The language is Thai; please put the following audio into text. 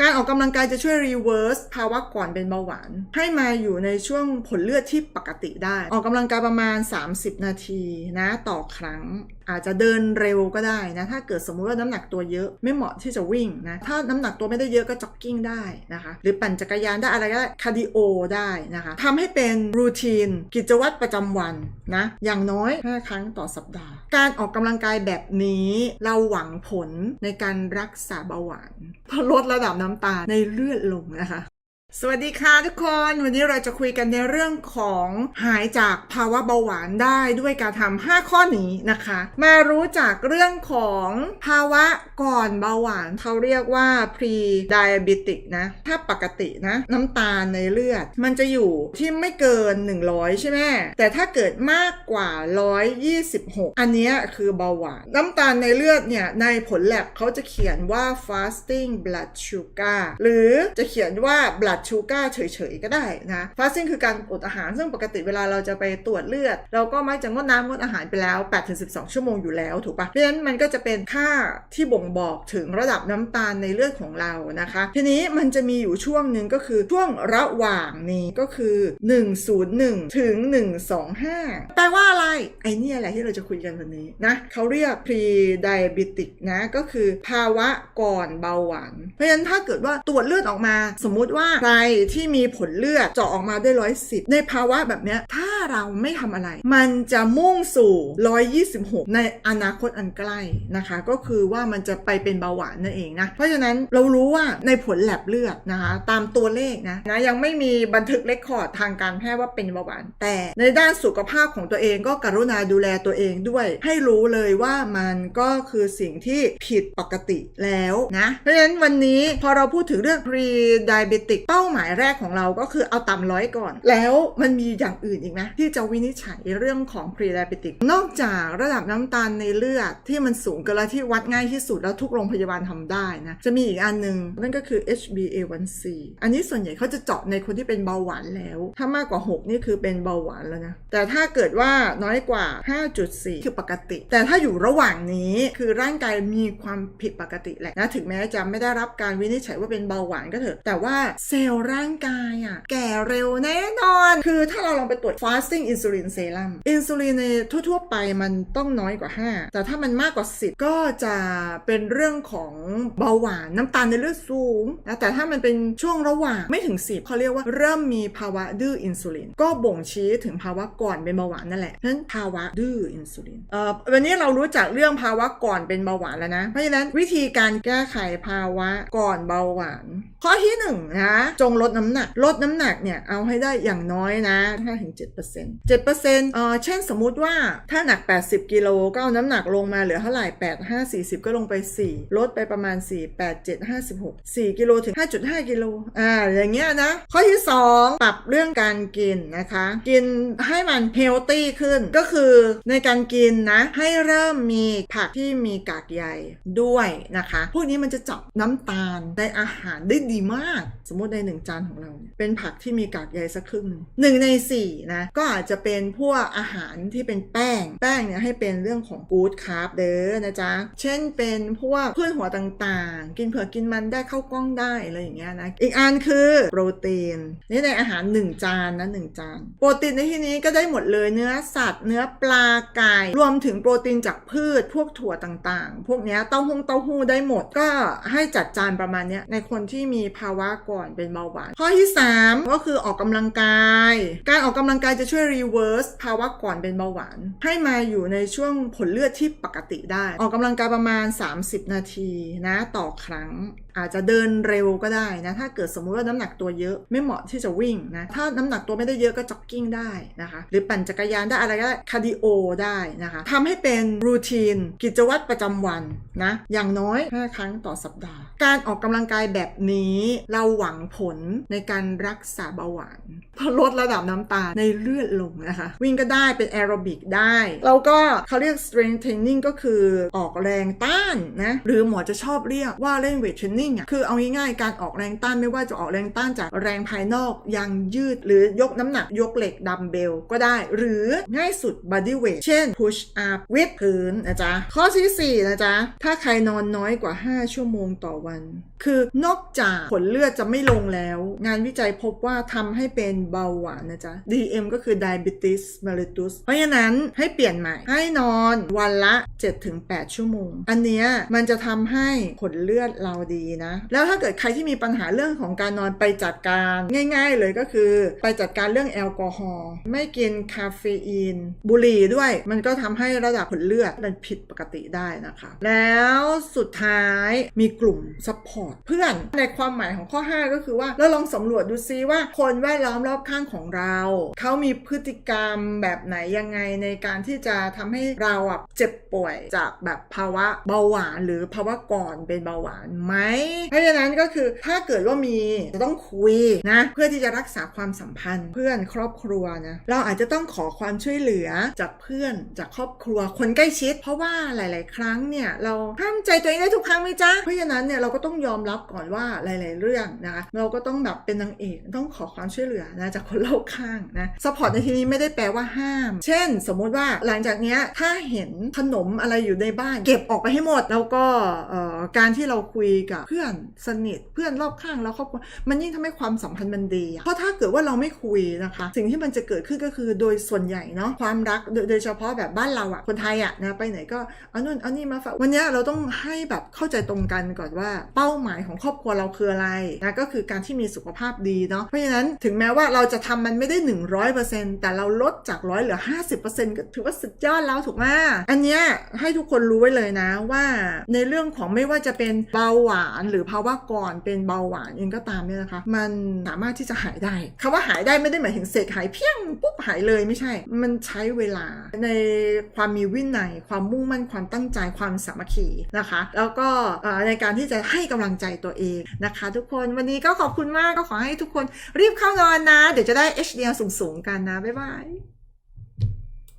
การออกกำลังกายจะช่วยรีเวิร์สภาวะก่อนเป็นเบาหวาน ให้มาอยู่ในช่วงผลเลือดที่ปกติได้ ออกกำลังกายประมาณ 30 นาทีนะต่อครั้ง อาจจะเดินเร็วก็ได้นะ ถ้าเกิดสมมุติว่าน้ำหนักตัวเยอะไม่เหมาะที่จะวิ่งนะ ถ้าน้ำหนักตัวไม่ได้เยอะก็จ็อกกิ้งได้นะคะ หรือปั่นจักรยานได้อะไรก็ได้คาร์ดิโอได้นะคะทำให้เป็นรูทีนกิจวัตรประจำวันนะ อย่างน้อย 5 ครั้งต่อสัปดาห์ การออกกำลังกายแบบนี้เราหวังผลในการรักษาเบาหวานเพื่อลดระดับน้ำตาลในเลือดลงนะคะ สวัสดีค่ะทุกคน วันนี้เราจะคุยกันในเรื่องของหายจากภาวะเบาหวานได้ด้วยการทำ5ข้อนี้นะคะ มารู้จักเรื่องของภาวะก่อนเบาหวานเขาเรียกว่า pre diabetic นะ ถ้าปกตินะ น้ำตาลในเลือด มันจะอยู่ที่ไม่เกิน 100 ใช่ไหมแต่ถ้าเกิดมากกว่า 126 อันนี้คือเบาหวาน น้ำตาลในเลือดเนี่ย ในผลแลบเขาจะเขียนว่า fasting blood sugar หรือจะเขียนว่า blood sugar เฉยๆก็ได้นะ fasting คือการอดอาหารซึ่งปกติเวลาเราจะไปตรวจเลือด เราก็มักจะงดน้ำงดอาหารไปแล้ว 8-12 ชั่วโมงอยู่แล้วถูกปะเพราะฉะนั้นมันก็จะเป็นค่าที่บ่งบอกถึงระดับน้ำตาลในเลือดของเรานะคะ ทีนี้มันจะมีอยู่ช่วงหนึ่งก็คือช่วงระหว่างนี้ก็คือ 101 ถึง 125 แปลว่าอะไร ไอ้เนี่ยแหละที่เราจะคุยกันวันนี้นะเขาเรียก pre diabetic นะก็คือภาวะก่อนเบาหวานเพราะฉะนั้นถ้าเกิดว่าตรวจเลือดออกมา สมมุติว่าใครที่มีผลเลือดเจาะออกมาได้ร้อยสิบในภาวะแบบเนี้ยถ้าเราไม่ทำอะไร มันจะมุ่งสู่ 126 ในอนาคตอันใกล้นะคะ ก็คือว่ามันจะไปเป็นเบาหวานนั่นเองนะ เพราะฉะนั้นเรารู้ว่าในผลแลบเลือดนะคะ ตามตัวเลขนะนะยังไม่มีบันทึกเลคคอร์ดทางการแพทย์ว่าเป็นเบาหวาน แต่ในด้านสุขภาพของตัวเองก็กรุณาดูแลตัวเองด้วย ให้รู้เลยว่ามันก็คือสิ่งที่ผิดปกติแล้วนะ เพราะฉะนั้นวันนี้พอเราพูดถึงเรื่อง pre diabetic เป้าหมายแรกของเราก็คือเอาต่ำร้อยก่อน แล้วมันมีอย่างอื่นอีกนะที่จะวินิจฉัยเรื่องของ pre diabetic นอกจากระดับน้ำตาลในเลือดที่มันสูงเกินแล้วที่วัดง่ายที่สุดแล้วทุกโรงพยาบาลทำได้นะ จะมีอีกอันหนึ่งนั่นก็คือ HbA1c อันนี้ส่วนใหญ่เขาจะเจาะในคนที่เป็นเบาหวานแล้ว ถ้ามากกว่า 6 นี่คือเป็นเบาหวานแล้วนะ แต่ถ้าเกิดว่าน้อยกว่า 5.4 คือปกติ แต่ถ้าอยู่ระหว่างนี้คือร่างกายมีความผิดปกติแหละนะถึงแม้จะไม่ได้รับการวินิจฉัยว่าเป็นเบาหวานก็เถอะแต่ว่าเซลล์ร่างกายอะ่ะแก่เร็วแน่นอน คือถ้าเราลองไปตรวจ fasting insulin serum อินซูลินในทั่วๆไปมันต้องน้อยกว่า 5 แต่ถ้ามันมากกว่า 10 ก็จะเป็นเรื่องของเบาหวานน้ำตาลในเลือดสูงนะแต่ถ้ามันเป็นช่วงระหว่างไม่ถึง 10เขาเรียกว่าเริ่มมีภาวะดื้ออินซูลินก็บ่งชี้ถึงภาวะก่อนเป็นเบาหวานนั่นแหละฉะนั้นภาวะดื้ออินซูลินเอ่อวันนี้เรารู้จักเรื่องภาวะก่อนเป็นเบาหวานแล้วนะ เพราะฉะนั้นวิธีการแก้ไขภาวะก่อนเบาหวาน ข้อที่หนึ่งนะจงลดน้ำหนัก ลดน้ำหนักเนี่ยเอาให้ได้อย่างน้อยนะ5-7% 7%เอ่อเช่นสมมุติว่าถ้าหนัก 80 กิโลก็เอาน้ำหนักลงมาเหลือเท่าไหร่ 8 5 40 ก็ลงไป 4 ลดไปประมาณ 4 8 7 56 4 กิโลถึง 5.5 กิโลอ่าอย่างเงี้ยนะ ข้อที่ 2 ปรับเรื่องการกินนะคะ กินให้มันเฮลตี้ขึ้นก็คือในการกินนะให้เริ่มมีผักที่มีกากใยด้วยนะคะ พวกนี้มันจะจับน้ำตาลในอาหารได้ดีมาก สมมติในหนึ่งจานของเราเนี่ยเป็นผักที่มีกากใยสักครึ่งหนึ่งในสี่นะก็อาจจะเป็นพวกอาหารที่เป็นแป้ง แป้งเนี่ยให้เป็นเรื่องของกู๊ดคาร์บเด้อนะจ๊ะ เช่นเป็นพวกพืชหัวต่างๆ กินเผือกกินมันได้เข้ากล้องได้อะไรอย่างเงี้ยนะอีกอันคือโปรตีนนี่ในอาหาร 1 จานนะ1จาน โปรตีนในที่นี้ก็ได้หมดเลยเนื้อสัตว์ เนื้อปลาไก่รวมถึงโปรตีนจากพืชพวกถั่วต่างๆ พวกเนี้ยเต้าหู้เต้าหู้ได้หมดก็ให้จัดจานประมาณเนี้ยในคนที่มีภาวะก่อนเป็นเบาหวาน ข้อที่ 3 ก็คือออกกำลังกาย การออกกำลังกายจะช่วยรีเวิร์สภาวะก่อนเป็นเบาหวาน ให้มาอยู่ในช่วงผลเลือดที่ปกติได้ ออกกำลังกายประมาณ 30 นาทีนะต่อครั้งอาจจะเดินเร็วก็ได้นะ ถ้าเกิดสมมุติว่าน้ำหนักตัวเยอะไม่เหมาะที่จะวิ่งนะ ถ้าน้ำหนักตัวไม่ได้เยอะก็จ็อกกิ้งได้นะคะ หรือปั่นจักรยานได้อะไรก็ได้คาร์ดิโอได้นะคะทำให้เป็นรูทีนกิจวัตรประจำวันนะ อย่างน้อย 5 ครั้งต่อสัปดาห์ การออกกำลังกายแบบนี้เราหวังผลในการรักษาเบาหวานเพื่อลดระดับน้ำตาลในเลือดลงนะคะ วิ่งก็ได้เป็นแอโรบิกได้แล้วก็เขาเรียก strength training ก็คือออกแรงต้านนะหรือหมอจะชอบเรียกว่าเล่นเวทเทรนนิ่งนิ่งอะคือเอาง่ายๆการออกแรงต้านไม่ว่าจะออกแรงต้านจากแรงภายนอกยังยืดหรือยกน้ำหนักยกเหล็กดัมเบลก็ได้ หรือง่ายสุด body weight เช่น push up วิดพื้นนะจ๊ะ ข้อที่สี่นะจ๊ะ ถ้าใครนอนน้อยกว่า 5 ชั่วโมงต่อวัน คือนอกจากผลเลือดจะไม่ลงแล้วงานวิจัยพบว่าทำให้เป็นเบาหวานนะจ๊ะ DM ก็คือ diabetes mellitus เพราะฉะนั้นให้เปลี่ยนใหม่ ให้นอนวันละ 7-8 ชั่วโมง อันเนี้ยมันจะทำให้ผลเลือดเราดีนะ แล้วถ้าเกิดใครที่มีปัญหาเรื่องของการนอนไปจัดการง่าย ๆ เลยก็คือ ไปจัดการเรื่องแอลกอฮอล์ไม่กินคาเฟอีน บุหรี่ด้วย มันก็ทำให้ระดับผลเลือดมันผิดปกติได้นะคะ แล้วสุดท้ายมีกลุ่มซัพพอร์ตเพื่อนในความหมายของข้อ 5 ก็คือว่าเราลองสำรวจดูซิว่า คนแวดล้อมรอบข้างของเรา เขามีพฤติกรรมแบบไหนยังไงในการที่จะทำให้เราอะเจ็บป่วยจากแบบภาวะเบาหวาน หรือภาวะก่อนเป็นเบาหวานไหมเพราะฉะนั้นก็คือถ้าเกิดว่ามีจะต้องคุยนะเพื่อที่จะรักษาความสัมพันธ์ เพื่อนครอบครัวนะเราอาจจะต้องขอความช่วยเหลือจากเพื่อนจากครอบครัวคนใกล้ชิด เพราะว่าหลาย ๆ ครั้งเนี่ยเราห้ามใจตัวเองได้ทุกครั้งไหมจ๊ะเพราะฉะนั้นเนี่ยเราก็ต้องยอมรับก่อนว่าหลาย ๆ เรื่องนะคะเราก็ต้องแบบเป็นนางเอกต้องขอความช่วยเหลือนะจากคนรอบข้างนะสปอร์ตในที่นี้ไม่ได้แปลว่าห้าม เช่น สมมุติว่าหลังจากเนี้ยถ้าเห็นขนมอะไรอยู่ในบ้าน เก็บออกไปให้หมด แล้วก็การที่เราคุยกับเพื่อนสนิทเพื่อนรอบข้างแล้วครอบครัวมันยิ่งทำให้ความสัมพันธ์มันดีอะเพราะถ้าเกิดว่าเราไม่คุยนะคะ สิ่งที่มันจะเกิดขึ้นก็คือโดยส่วนใหญ่เนาะความรักโดยเฉพาะแบบบ้านเราอะคนไทยอะนะไปไหนก็เอานู่นเอานี่มาฝากวันนี้เราต้องให้แบบเข้าใจตรงกันก่อนว่า เป้าหมายของครอบครัวเราคืออะไรนะก็คือการที่มีสุขภาพดีเนาะเพราะฉะนั้นถึงแม้ว่าเราจะทำมันไม่ได้ 100%แต่เราลดจากร้อยเหลือ 50%ก็ถือว่าสุดยอดแล้วถูกไหมอันเนี้ยให้ทุกคนรู้ไว้เลยนะว่าในเรื่องของไม่ว่าจะเป็นเบาหวาน หรือภาวะก่อนเป็นเบาหวานเองก็ตามเนี่ยนะคะ มันสามารถที่จะหายได้คำว่าหายได้ไม่ได้หมายถึงเสกหายเพียงปุ๊บหายเลยไม่ใช่ มันใช้เวลาในความมีวินัย ความมุ่งมั่นความตั้งใจความสามัคคีนะคะ แล้วก็ในการที่จะให้กำลังใจตัวเองนะคะ ทุกคนวันนี้ก็ขออบคุณมากก็ขอให้ทุกคนรีบเข้านอนนะ เดี๋ยวจะได้ HDL สูงๆกันนะ บ๊ายบาย